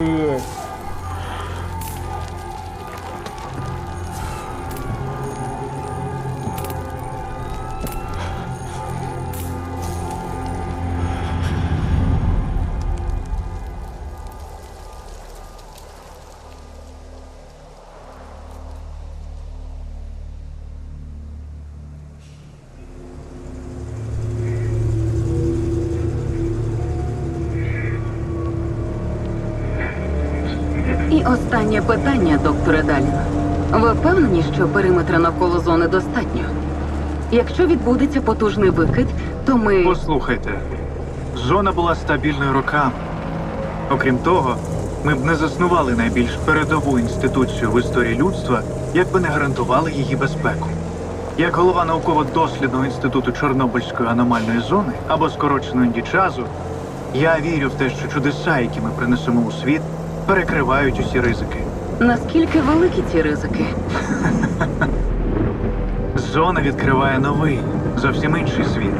对 І останнє питання, докторе Далін. Ви впевнені, що периметра навколо зони достатньо? Якщо відбудеться потужний викид, то ми. Послухайте, зона була стабільною роками. Окрім того, ми б не заснували найбільш передову інституцію в історії людства, якби не гарантували її безпеку. Як голова науково-дослідного інституту Чорнобильської аномальної зони або скорочено індічазу, я вірю в те, що чудеса, які ми принесемо у світ, перекривають усі ризики. Наскільки великі ці ризики? Зона відкриває новий, зовсім інший світ.